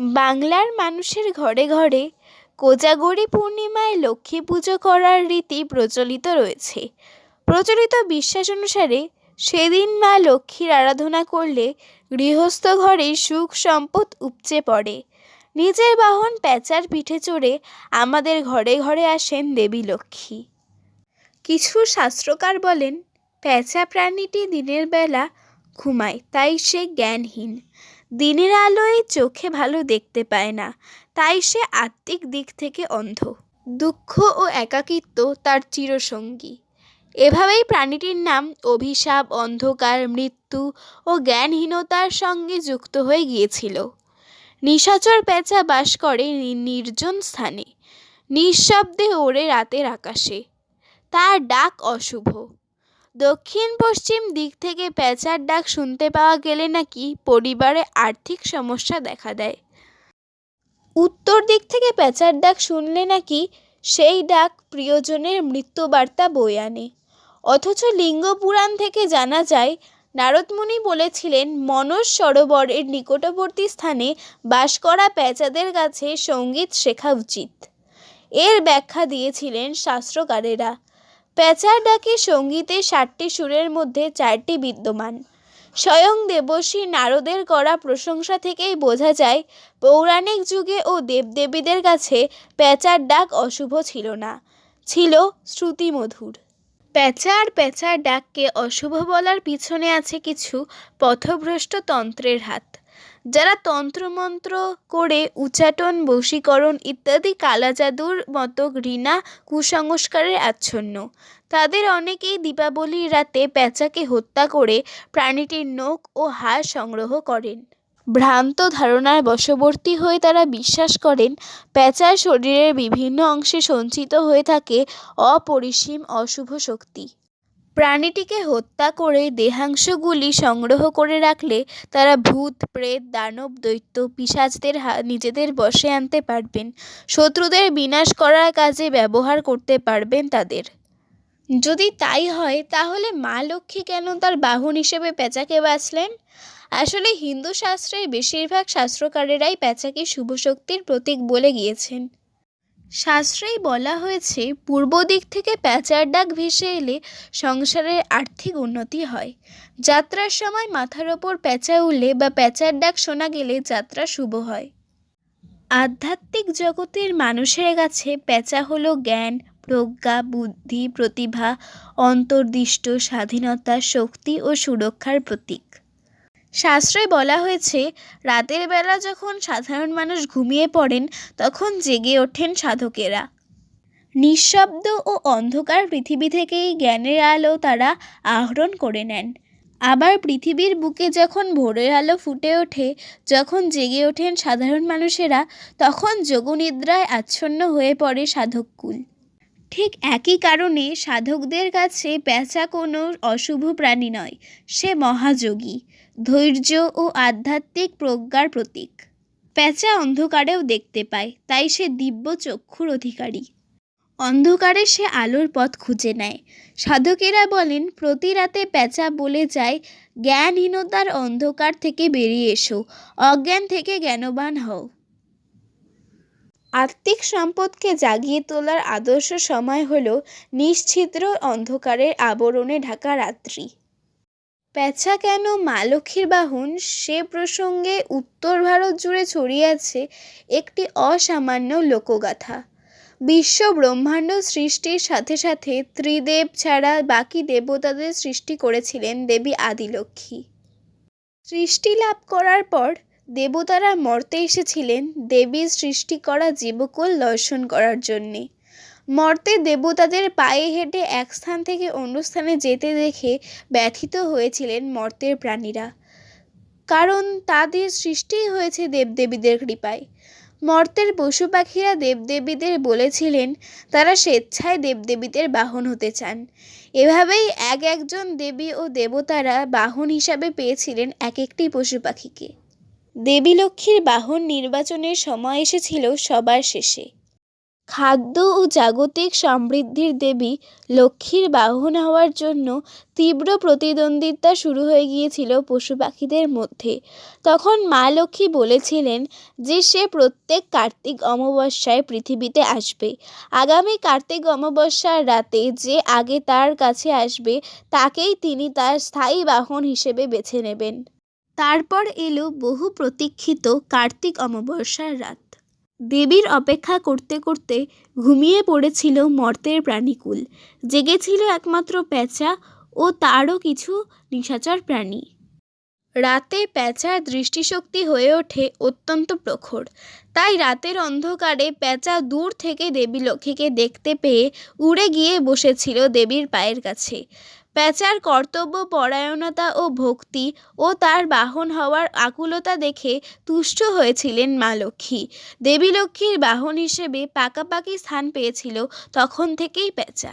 বাংলার মানুষের ঘরে ঘরে কোজাগরী পূর্ণিমায় লক্ষ্মী পুজো করার রীতি প্রচলিত রয়েছে। প্রচলিত বিশ্বাস অনুসারে সেদিন মা লক্ষ্মীর আরাধনা করলে গৃহস্থ ঘরে সুখ সম্পদ উপচে পড়ে। নিজের বাহন প্যাঁচার পিঠে চড়ে আমাদের ঘরে ঘরে আসেন দেবী লক্ষ্মী। কিছু শাস্ত্রকার বলেন প্যাঁচা প্রাণীটি দিনের বেলা ঘুমায়, তাই সে জ্ঞানহীন। দিনের আলোয় চোখে ভালো দেখতে পায় না, তাই সে আত্মিক দিক থেকে অন্ধ। দুঃখ ও একাকিত্ব তার চিরসঙ্গী। এভাবেই প্রাণীটির নাম অভিশাপ, অন্ধকার, মৃত্যু ও জ্ঞানহীনতার সঙ্গে যুক্ত হয়ে গিয়েছিল। নিশাচর পেঁচা বাস করে নির্জন স্থানে, নিঃশব্দে ওড়ে রাতের আকাশে। তার ডাক অশুভ। দক্ষিণ পশ্চিম দিক থেকে পেঁচার ডাক শুনতে পাওয়া গেলে নাকি পরিবারে আর্থিক সমস্যা দেখা দেয়। উত্তর দিক থেকে পেঁচার ডাক শুনলে নাকি সেই ডাক প্রিয়জনের মৃত্যুবার্তা বয়ে আনে। অথচ লিঙ্গ পুরাণ থেকে জানা যায় নারদমুনি বলেছিলেন, মনস সরোবরের নিকটবর্তী স্থানে বাস করা পেঁচাদের কাছে সংগীত শেখা উচিত। এর ব্যাখ্যা দিয়েছিলেন শাস্ত্রকারেরা। পেঁচার ডাকে সঙ্গীতে ষাটটি সুরের মধ্যে চারটি বিদ্যমান। স্বয়ং দেবশ্রী নারদের করা প্রশংসা থেকেই বোঝা যায়, পৌরাণিক যুগে ও দেবদেবীদের কাছে পেঁচার ডাক অশুভ ছিল না, ছিল শ্রুতিমধুর। প্যাঁচা আর প্যাঁচার ডাককে অশুভ বলার পিছনে আছে কিছু পথভ্রষ্ট তন্ত্রের হাত। যারা তন্ত্রমন্ত্র করে উচ্চাটন বশীকরণ ইত্যাদি কালা কালাজাদুর মতো ঘৃণা কুসংস্কারে আচ্ছন্ন। তাদের অনেকেই দীপাবলির রাতে প্যাঁচাকে হত্যা করে প্রাণীটির নখ ও হাড় সংগ্রহ করেন। ভ্রান্ত ধারণার বশবর্তী হয়ে তারা বিশ্বাস করেন, প্যাঁচার শরীরের বিভিন্ন অংশে সঞ্চিত হয়ে থাকে অপরিসীম অশুভ শক্তি। প্রাণীটিকে হত্যা করে দেহাংশগুলি সংগ্রহ করে রাখলে তারা ভূত, প্রেত, দানব, দৈত্য পিশাচদের নিজেদের বশে আনতে পারবেন। শত্রুদের বিনাশ করার কাজে ব্যবহার করতে পারবেন তাদের। যদি তাই হয়, তাহলে মা লক্ষ্মী কেন তার বাহন হিসেবে পেঁচাকে বাঁচলেন? আসলে হিন্দু শাস্ত্রের বেশিরভাগ শাস্ত্রকারেরাই প্যাঁচাকে শুভ শক্তির প্রতীক বলে গিয়েছেন। শাস্ত্রেই বলা হয়েছে, পূর্ব দিক থেকে প্যাঁচার ডাক ভেসে এলে সংসারের আর্থিক উন্নতি হয়। যাত্রার সময় মাথার ওপর প্যাঁচা উঠলে বা প্যাঁচার ডাক শোনা গেলে যাত্রা শুভ হয়। আধ্যাত্মিক জগতের মানুষের কাছে প্যাঁচা হলো জ্ঞান, প্রজ্ঞা, বুদ্ধি, প্রতিভা, অন্তর্দিষ্ট স্বাধীনতা, শক্তি ও সুরক্ষার প্রতীক। শাস্ত্রে বলা হয়েছে, রাতের বেলা যখন সাধারণ মানুষ ঘুমিয়ে পড়েন, তখন জেগে ওঠেন সাধকেরা। নিঃশব্দ ও অন্ধকার পৃথিবী থেকেই জ্ঞানের আলো তারা আহরণ করে নেন। আবার পৃথিবীর বুকে যখন ভোরের আলো ফুটে ওঠে, যখন জেগে ওঠেন সাধারণ মানুষেরা, তখন যোগনিদ্রায় আচ্ছন্ন হয়ে পড়ে সাধককুল। ঠিক একই কারণে সাধকদের কাছে পেঁচা কোনো অশুভ প্রাণী নয়, সে মহাযোগী। ধৈর্য ও আধ্যাত্মিক প্রজ্ঞার প্রতীক। প্যাঁচা অন্ধকারেও দেখতে পায়, তাই সে দিব্য চক্ষুর অধিকারী। অন্ধকারে সে আলোর পথ খুঁজে নেয়। সাধকেরা বলেন প্রতি রাতে প্যাঁচা বলে যায়, জ্ঞানহীনতার অন্ধকার থেকে বেরিয়ে এসো, অজ্ঞান থেকে জ্ঞানবান হও। আত্মিক সম্পদকে জাগিয়ে তোলার আদর্শ সময় হল নিশ্ছিদ্র অন্ধকারের আবরণে ঢাকা রাত্রি। প্যাঁচা কেন মা লক্ষ্মীর বাহন? সে প্রসঙ্গে উত্তর ভারত জুড়ে ছড়িয়ে আছে একটি অসামান্য লোকগাথা। বিশ্ব ব্রহ্মাণ্ড সৃষ্টির সাথে সাথে ত্রিদেব ছাড়া বাকি দেবতাদের সৃষ্টি করেছিলেন দেবী আদিলক্ষ্মী। সৃষ্টি লাভ করার পর দেবতারা মর্তে এসেছিলেন দেবীর সৃষ্টি করা জীবকুল দর্শন করার জন্যে। মর্তে দেবতাদের পায়ে হেঁটে এক স্থান থেকে অন্য স্থানে যেতে দেখে ব্যথিত হয়েছিলেন মর্তের প্রাণীরা। কারণ তাদের সৃষ্টিই হয়েছে দেবদেবীদের কৃপায়। মর্তের পশু পাখিরা দেবদেবীদের বলেছিলেন, তারা স্বেচ্ছায় দেবদেবীদের বাহন হতে চান। এভাবেই এক একজন দেবী ও দেবতারা বাহন হিসাবে পেয়েছিলেন এক একটি পশু পাখিকে। দেবী লক্ষ্মীর বাহন নির্বাচনের সময় এসেছিল সবার শেষে। খাদ্য ও জাগতিক সমৃদ্ধির দেবী লক্ষ্মীর বাহন হওয়ার জন্য তীব্র প্রতিদ্বন্দ্বিতা শুরু হয়ে গিয়েছিল পশু পাখিদের মধ্যে। তখন মা লক্ষ্মী বলেছিলেন যে, সে প্রত্যেক কার্তিক অমাবস্যায় পৃথিবীতে আসবে। আগামী কার্তিক অমাবস্যার রাতে যে আগে তার কাছে আসবে, তাকেই তিনি তার স্থায়ী বাহন হিসেবে বেছে নেবেন। তারপর এলো বহু প্রতীক্ষিত কার্তিক অমাবস্যার রাত। দেবীর অপেক্ষা করতে করতে ঘুমিয়ে পড়েছিল মর্তের প্রাণীকুল। জেগেছিল একমাত্র প্যাঁচা ও তারও কিছু নিশাচর প্রাণী। রাতে প্যাঁচার দৃষ্টিশক্তি হয়ে ওঠে অত্যন্ত প্রখর। তাই রাতের অন্ধকারে প্যাঁচা দূর থেকে দেবী লক্ষ্মীকে দেখতে পেয়ে উড়ে গিয়ে বসেছিল দেবীর পায়ের কাছে। প্যাঁচার কর্তব্য, পরায়ণতা ও ভক্তি ও তার বাহন হওয়ার আকুলতা দেখে তুষ্ট হয়েছিলেন মা লক্ষ্মী। দেবী লক্ষ্মীর বাহন হিসেবে পাকাপাকি স্থান পেয়েছিল তখন থেকেই প্যাঁচা